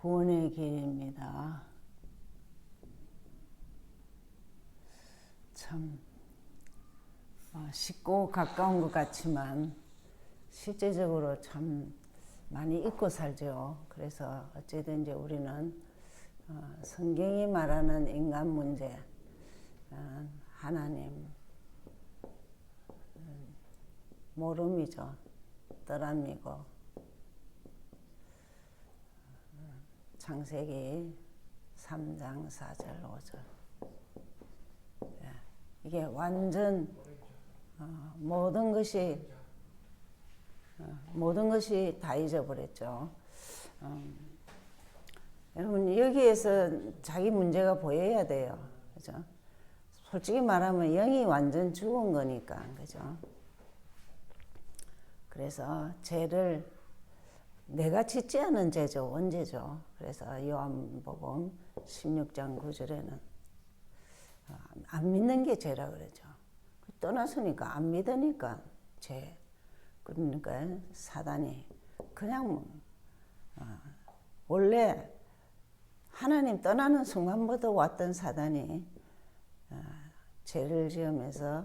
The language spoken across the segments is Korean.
구원의 길입니다. 참 어, 쉽고 가까운 것 같지만 실제적으로 참 많이 잊고 살죠. 그래서 어찌든 이제 우리는 어, 성경이 말하는 인간 문제, 어, 하나님 음, 모름이죠. 떠람이고 창세기 3장 4절 5절 예, 이게 완전 어, 모든 것이 어, 모든 것이 다 잊어버렸죠. 음, 여러분 여기에서 자기 문제가 보여야 돼요. 그죠? 솔직히 말하면 영이 완전 죽은 거니까 그죠? 그래서 죄를 내가 짓지 않은 죄죠. 언제죠? 그래서 요한복음 16장 9절에는 어, 안 믿는 게 죄라 그러죠. 떠났으니까 안 믿으니까 죄. 그러니까 사단이 그냥 어, 원래 하나님 떠나는 순간부터 왔던 사단이 어, 죄를 지으면서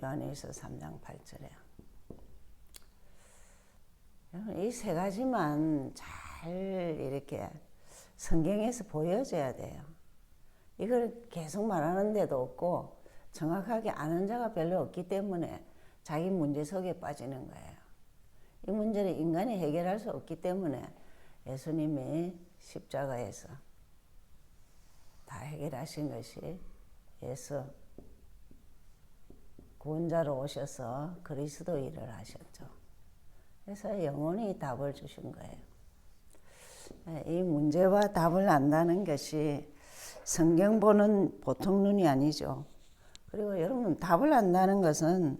요한일서 3장 8절에 이 세 가지만 잘 이렇게 성경에서 보여줘야 돼요. 이걸 계속 말하는 데도 없고 정확하게 아는 자가 별로 없기 때문에 자기 문제 속에 빠지는 거예요. 이 문제는 인간이 해결할 수 없기 때문에 예수님이 십자가에서 다 해결하신 것이 예수 구원자로 오셔서 그리스도 일을 하셨죠. 그래서 영원히 답을 주신 거예요. 네, 이 문제와 답을 안다는 것이 성경 보는 보통 눈이 아니죠. 그리고 여러분 답을 안다는 것은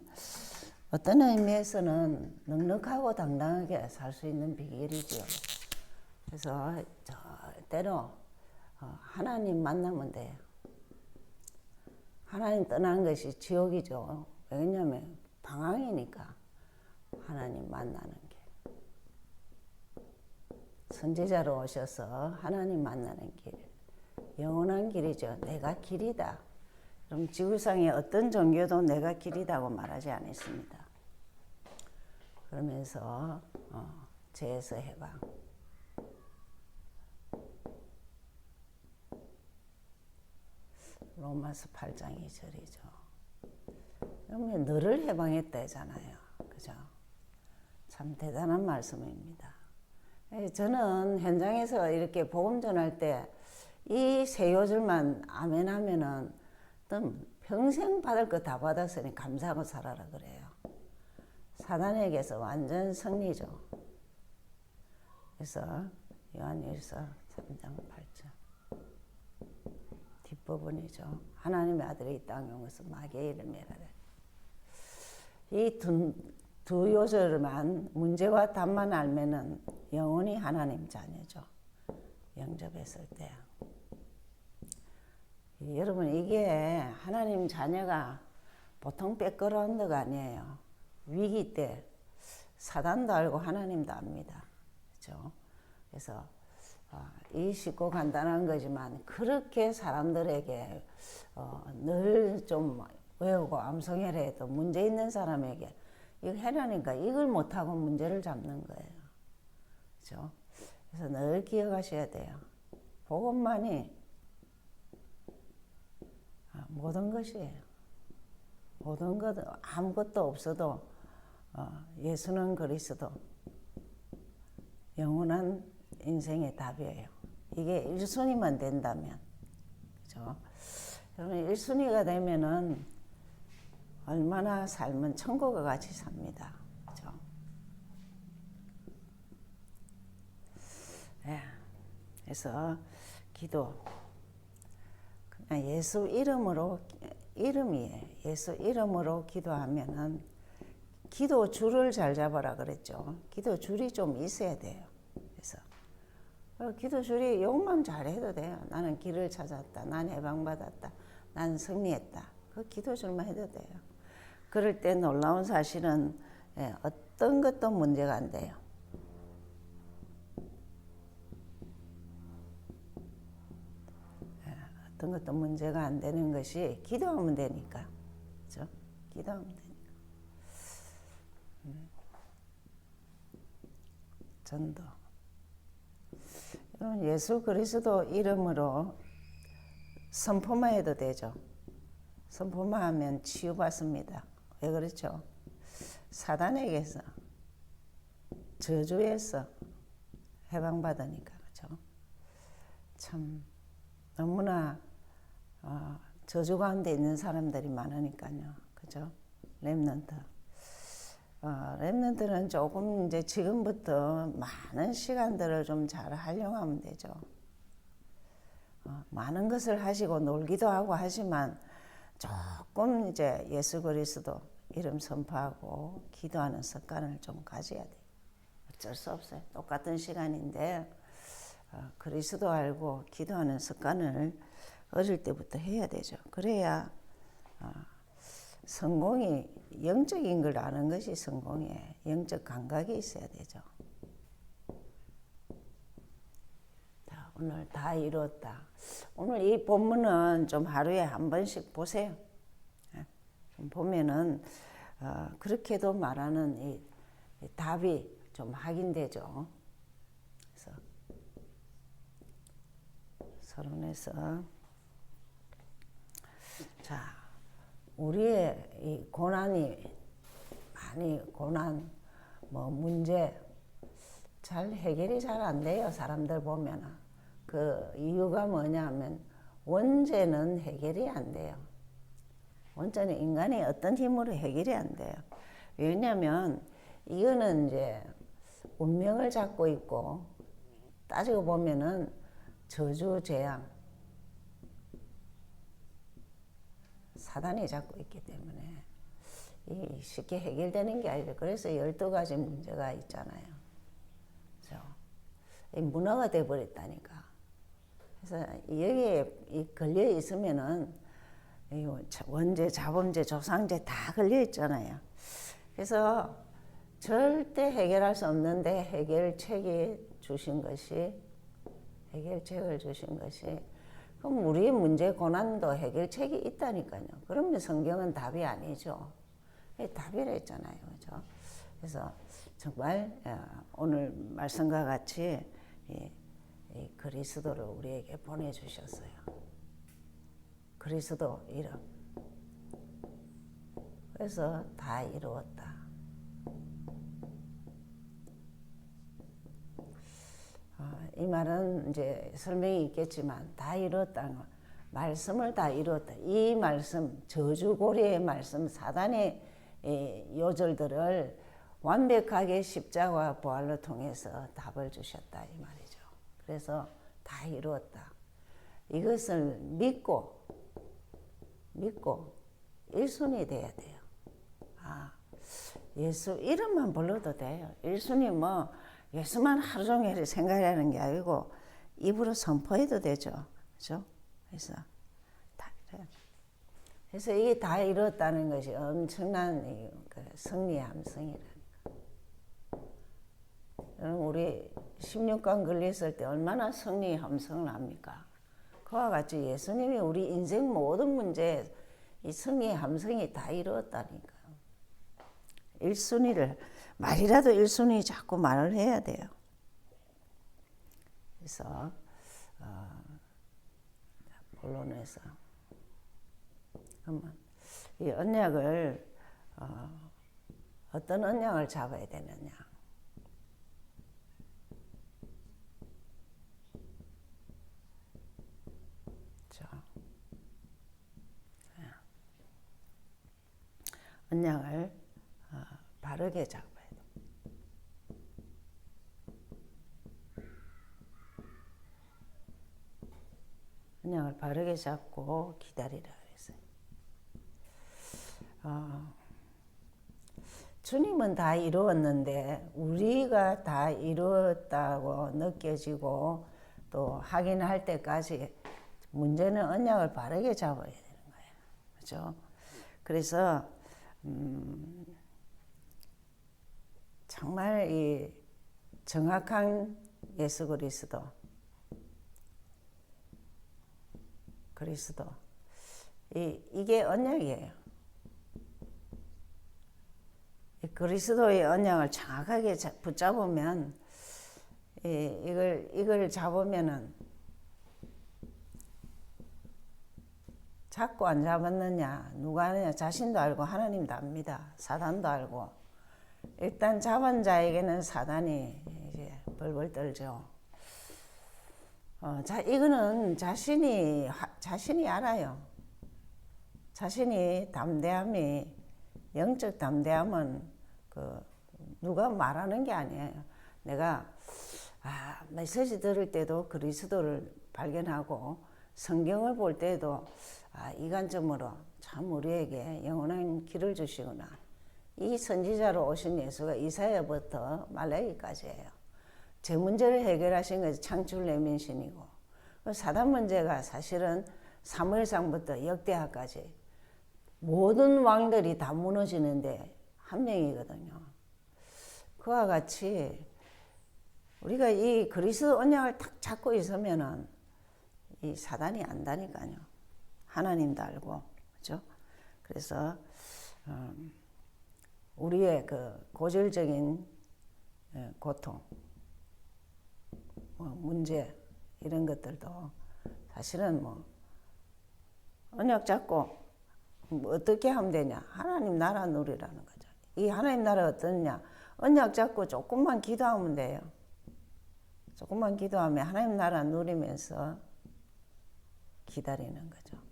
어떤 의미에서는 넉넉하고 당당하게 살 수 있는 비결이죠. 그래서 저 때로 어, 하나님 만나면 돼요. 하나님 떠난 것이 지옥이죠. 왜냐하면 방황이니까 하나님 만나는 게. 선지자로 오셔서 하나님 만나는 길. 영원한 길이죠. 내가 길이다. 그럼 지구상의 어떤 종교도 내가 길이다고 말하지 않았습니다. 그러면서 어, 죄에서 해방. 로마서 8장 2절이죠. 그러면 너를 해방했다 잖아요. 그죠? 참 대단한 말씀입니다. 예, 저는 현장에서 이렇게 복음 전할 때 이 세 요절만 아멘 하면은 평생 받을 거 다 받았으니 감사하고 살아라 그래요. 사단에게서 완전 승리죠. 그래서 요한일서 3장 8절 뒷부분이죠. 하나님의 아들이 이 땅에 오면서 마귀의 이름이라 이두 두 요절만 문제와 답만 알면은 영원히 하나님 자녀죠. 영접했을 때. 여러분 이게 하나님 자녀가 보통 백그라운드가 아니에요. 위기 때 사단도 알고 하나님도 압니다. 그렇죠? 그래서 어, 이 쉽고 간단한 거지만 그렇게 사람들에게 어, 늘좀 외우고 암송해라 해도 문제 있는 사람에게 이거 해라니까 이걸 못하고 문제를 잡는 거예요. 그죠? 그래서 늘 기억하셔야 돼요. 복음만이 아, 모든 것이에요. 모든 것, 아무것도 없어도 어, 예수는 그리스도 영원한 인생의 답이에요. 이게 1순위만 된다면. 그죠? 여러분, 1순위가 되면은 얼마나 삶은 천국과 같이 삽니다. 그죠? 예. 그래서 기도. 그냥 예수 이름으로, 이름이에요. 예수 이름으로 기도하면은 기도 줄을 잘 잡아라 그랬죠. 기도 줄이 좀 있어야 돼요. 그래서 어, 기도 줄이 욕만 잘해도 돼요. 나는 길을 찾았다. 난 해방받았다. 난 승리했다. 그 기도 줄만 해도 돼요. 그럴 때 놀라운 사실은 예, 어떤 것도 문제가 안 돼요. 예, 어떤 것도 문제가 안 되는 것이 기도하면 되니까. 그죠? 기도하면 되니까. 음. 전도. 여러분, 예수 그리스도 이름으로 선포만 해도 되죠. 선포만 하면 치유받습니다. 왜 그렇죠? 사단에게서 저주에서 해방받으니까 그죠? 참 너무나 어, 저주 가운데 있는 사람들이 많으니까요. 그죠? 랩런트. 어, 랩런트는 조금 이제 지금부터 많은 시간들을 좀 잘 활용하면 되죠. 어, 많은 것을 하시고 놀기도 하고 하지만 조금 이제 예수 그리스도 이름 선포하고 기도하는 습관을 좀 가져야 돼요. 어쩔 수 없어요. 똑같은 시간인데 어, 그리스도 알고 기도하는 습관을 어릴 때부터 해야 되죠. 그래야 어, 성공이 영적인 걸 아는 것이 성공이에요. 영적 감각이 있어야 되죠. 자, 오늘 다 이뤘다. 오늘 이 본문은 좀 하루에 한 번씩 보세요. 보면은 어, 그렇게도 말하는 이, 이 답이 좀 확인되죠. 그래서 서론에서 자 우리의 이 고난이 많이 고난 뭐 문제 잘 해결이 잘 안 돼요 사람들 보면은 그 이유가 뭐냐면 원죄는 해결이 안 돼요 원죄는 인간이 어떤 힘으로 해결이 안 돼요 왜냐면 이거는 이제 운명을 잡고 있고 따지고 보면은 저주 재앙 사단이 잡고 있기 때문에 이 쉽게 해결되는 게 아니라 그래서 12가지 문제가 있잖아요. 이 문화가 돼 버렸다니까. 그래서 여기에 걸려 있으면은 원죄, 자범죄, 조상죄 다 걸려 있잖아요. 그래서 절대 해결할 수 없는데 해결책이 주신 것이 해결책을 주신 것이 그럼 우리의 문제 고난도 해결책이 있다니까요. 그러면 성경은 답이 아니죠. 답이라 했잖아요. 그죠? 그래서 정말 오늘 말씀과 같이 이 그리스도를 우리에게 보내주셨어요. 그리스도 이름. 그래서 다 이루었다. 어, 이 말은 이제 설명이 있겠지만 다 이루었다는 거. 말씀을 다 이루었다. 이 말씀, 저주고리의 말씀, 사단의 요절들을 완벽하게 십자가 부활로 통해서 답을 주셨다 이 말이죠. 그래서 다 이루었다. 이것을 믿고 믿고 일순이 돼야 돼요. 아, 예수 이름만 불러도 돼요. 일순이 뭐 예수만 하루 종일 생각하는 게 아니고 입으로 선포해도 되죠. 그죠? 그래서 다 이래요. 그래서 이게 다 이뤘다는 것이 엄청난 그 승리 함성이라니까. 우리 16강 걸렸을 때 얼마나 승리 함성을 합니까? 그와 같이 예수님이 우리 인생 모든 문제에 이 승리 함성이 다 이루었다니까요. 1순위를 말이라도 1순위 자꾸 말을 해야 돼요. 그래서 어, 본론에서 그러면 이 언약을 어, 어떤 언약을 잡아야 되느냐? 언약을 어, 바르게 잡아야 돼. 언약을 바르게 잡고 기다리라 그랬어요. 어, 주님은 다 이루었는데 우리가 다 이루었다고 느껴지고 또 확인할 때까지 문제는 언약을 바르게 잡아야 되는 거예요. 그렇죠? 그래서 음, 정말 이 정확한 예수 그리스도 그리스도. 이, 이게 언약이에요. 이 그리스도의 언약을 정확하게 자- 붙잡으면 이, 이걸 이걸 잡으면은 잡고 안 잡았느냐. 누가 아느냐. 자신도 알고 하나님도 압니다. 사단도 알고. 일단 잡은 자에게는 사단이 이제 벌벌 떨죠. 어, 자 이거는 자신이 하- 자신이 알아요. 자신이 담대함이 영적 담대함은 그 누가 말하는 게 아니에요. 내가 아 메시지 들을 때도 그리스도를 발견하고 성경을 볼 때도 아이 관점으로 참 우리에게 영원한 길을 주시구나. 이 선지자로 오신 예수가 이사야부터 말라기까지예요. 제 문제를 해결하신 것이 창출 내민신이고 그 사단 문제가 사실은 사무엘상부터 역대하까지 모든 왕들이 다 무너지는데 한 명이거든요. 그와 같이 우리가 이 그리스도 언약을 딱 잡고 있으면은 이 사단이 안다니까요. 하나님도 알고, 그죠? 그래서 음, 우리의 그 고질적인 예, 고통, 뭐 문제 이런 것들도 사실은 뭐 언약 잡고 뭐 어떻게 하면 되냐? 하나님 나라 누리라는 거죠. 이 하나님 나라 어떠냐? 언약 잡고 조금만 기도하면 돼요. 조금만 기도하면 하나님 나라 누리면서 기다리는 거죠.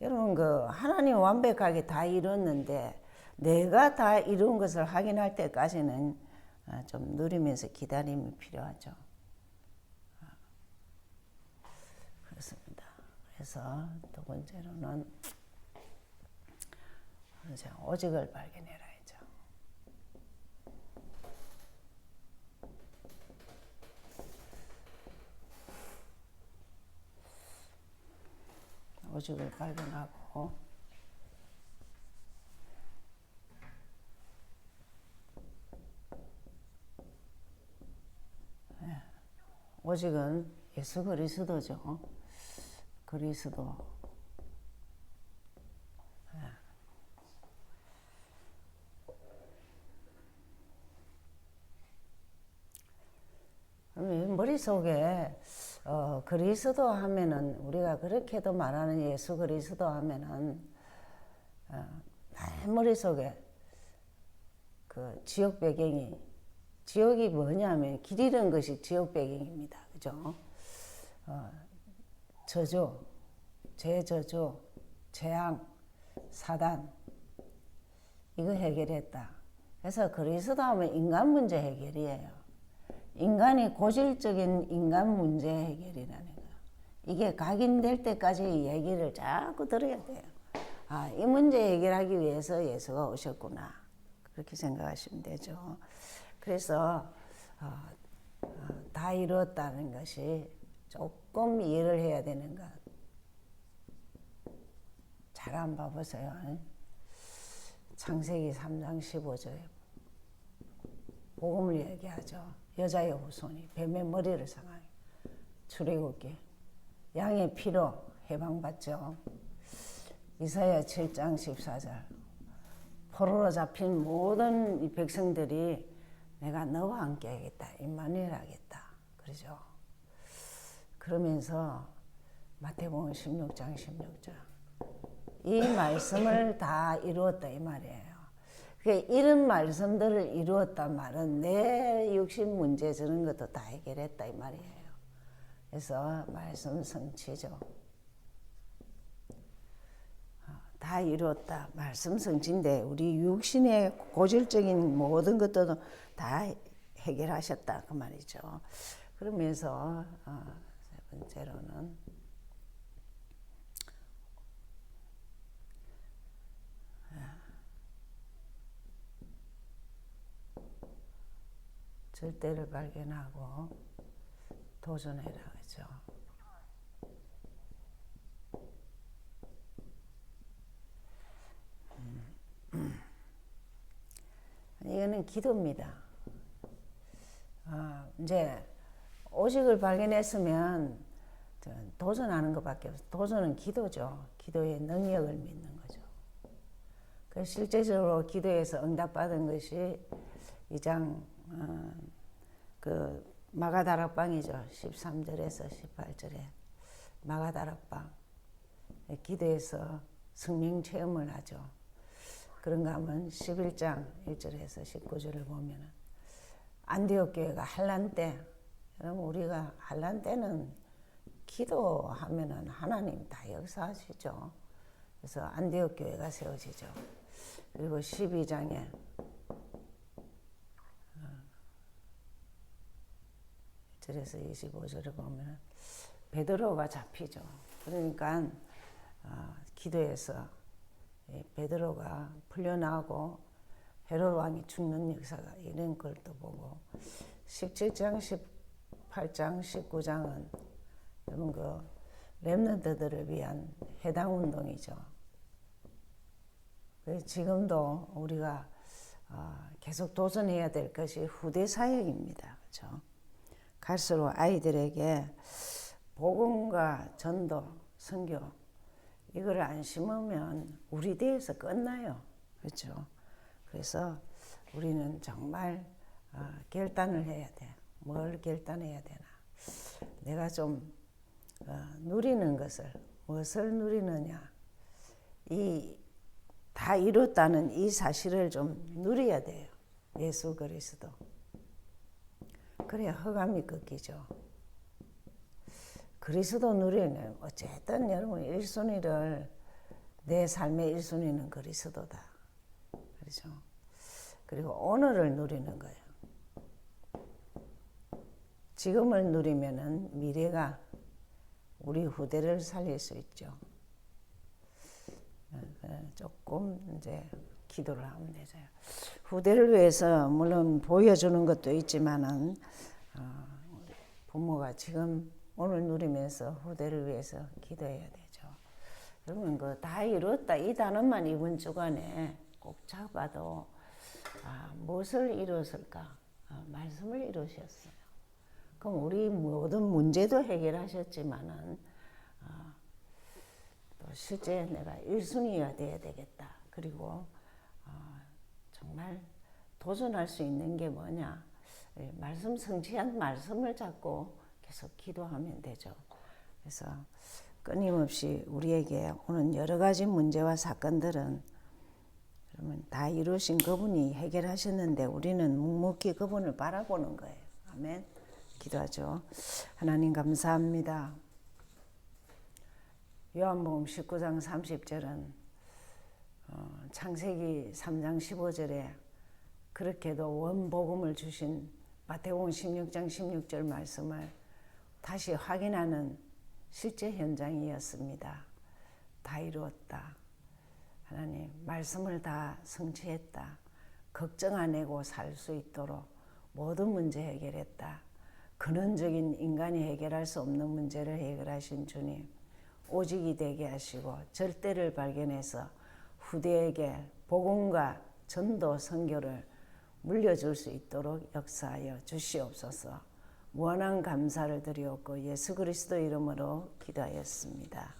여러분 그 하나님 완벽하게 다 이뤘는데 내가 다 이룬 것을 확인할 때까지는 어, 좀 누리면서 기다림이 필요하죠. 어, 그렇습니다. 그래서 두 번째로는 오직을 발견해라 이죠. 오직을 발견하고 예, 오직은 예수 그리스도죠. 그리스도. 그럼 머릿속에 어, 그리스도 하면은 우리가 그렇게도 말하는 예수 그리스도 하면은 어, 내 머릿속에 그 지옥 배경이 지옥이 뭐냐면 길 잃은 것이 지옥 배경입니다. 그죠? 어, 저주, 죄저주, 재앙, 사단 이거 해결했다. 그래서 그리스도 하면 인간 문제 해결이에요. 인간이 고질적인 인간 문제 해결이라는 거. 이게 각인될 때까지 얘기를 자꾸 들어야 돼요. 아, 이 문제 해결하기 위해서 예수가 오셨구나. 그렇게 생각하시면 되죠. 그래서 어, 어, 다 이루었다는 것이 조금 이해를 해야 되는 것. 잘 안 봐보세요. 창세기 3장 15절에 복음을 얘기하죠. 여자의 후손이 뱀의 머리를 상하게 출애굽기 양의 피로 해방받죠. 이사야 7장 14절 포로로 잡힌 모든 이 백성들이 내가 너와 함께 하겠다. 임마누엘 하겠다. 그러죠. 그러면서 마태복음 16장 16절 이 말씀을 다 이루었다 이 말이에요. 그 이런 말씀들을 이루었단 말은 내 육신 문제 저런 것도 다 해결했다 이 말이에요. 그래서 말씀 성취죠. 어, 다 이루었다. 말씀 성취인데 우리 육신의 고질적인 모든 것들도 다 해결하셨다 그 말이죠. 그러면서 어, 세 번째로는 절대를 발견하고 도전해라 그죠. 음. 이거는 기도입니다. 아, 이제 오직을 발견했으면 도전하는 것밖에 없어. 도전은 기도죠. 기도의 능력을 믿는 거죠. 그 실제적으로 기도에서 응답받은 것이 이장 어, 그 마가다락방이죠. 13절에서 18절에 마가다락방 기도에서 성령 체험을 하죠. 그런가 하면 11장 1절에서 19절을 보면은 안디옥 교회가 한란 때 여러분 우리가 한란 때는 기도하면은 하나님 다 역사하시죠. 그래서 안디옥 교회가 세워지죠. 그리고 12장에 절에서 25절을 보면 베드로가 잡히죠. 그러니까 어, 기도에서 이 베드로가 풀려나고 헤롯 왕이 죽는 역사가 이런 걸 또 보고 17장, 18장, 19장은 여러분 그 렘넌트들을 위한 해당 운동이죠. 그래서 지금도 우리가 어, 계속 도전해야 될 것이 후대 사역입니다. 그렇죠? 갈수록 아이들에게 복음과 전도, 선교 이걸 안 심으면 우리 대에서 끝나요. 그렇죠? 그래서 우리는 정말 어, 결단을 해야 돼. 뭘 결단해야 되나? 내가 좀 어, 누리는 것을 무엇을 누리느냐? 이 다 이뤘다는 이 사실을 좀 누려야 돼요. 예수 그리스도. 그래야 허감이 꺾이죠. 그리스도 누리는 어쨌든 여러분 1순위를 내 삶의 1순위는 그리스도다. 그렇죠? 그리고 오늘을 누리는 거예요. 지금을 누리면은 미래가 우리 후대를 살릴 수 있죠. 조금 이제 기도를 하면 되죠. 후대를 위해서 물론 보여주는 것도 있지만은 어, 부모가 지금 오늘 누리면서 후대를 위해서 기도해야 되죠. 여러분 그다 이뤘다 이 단어만 이번 주간에 꼭 잡아도 아, 무엇을 이루었을까? 아, 말씀을 이루셨어요. 그럼 우리 모든 문제도 해결하셨지만은 아, 또 실제 내가 1순위가 돼야 되겠다. 그리고 아, 정말 도전할 수 있는 게 뭐냐? 예, 말씀 성취한 말씀을 잡고 계속 기도하면 되죠. 그래서 끊임없이 우리에게 오는 여러 가지 문제와 사건들은 그러면 다 이루신 그분이 해결하셨는데 우리는 묵묵히 그분을 바라보는 거예요. 아멘. 기도하죠. 하나님 감사합니다. 요한복음 19장 30절은 어, 창세기 3장 15절에 그렇게도 원복음을 주신 마태복음 16장 16절 말씀을 다시 확인하는 실제 현장이었습니다. 다 이루었다. 하나님, 말씀을 다 성취했다. 걱정 안 하고 살 수 있도록 모든 문제 해결했다. 근원적인 인간이 해결할 수 없는 문제를 해결하신 주님, 오직이 되게 하시고 절대를 발견해서 후대에게 복음과 전도 선교를 물려줄 수 있도록 역사하여 주시옵소서. 무한한 감사를 드리옵고 예수 그리스도 이름으로 기도하였습니다.